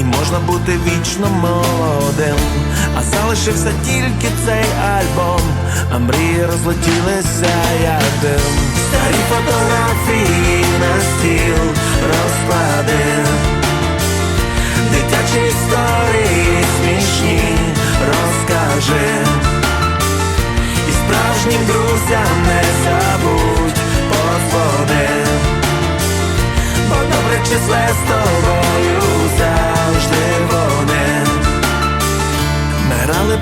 і можна бути вічно молодим. А залишився тільки цей альбом, а мрії розлетілися як дим. Старі фотографії на стіл розкладив. Дитячі історії смішні розкажи І справжнім друзям не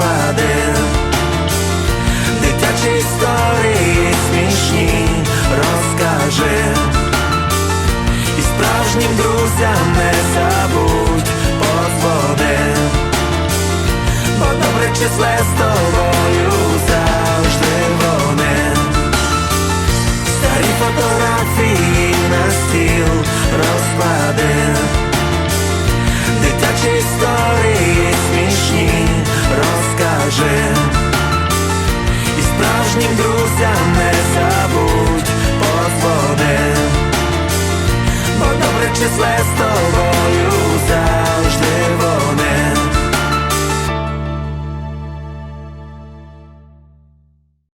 розкладив. Дитячі історії смішні розкажи. І справжнім друзям не забудь подзвони. Бо добре числе з тобою і справжнім друзям. не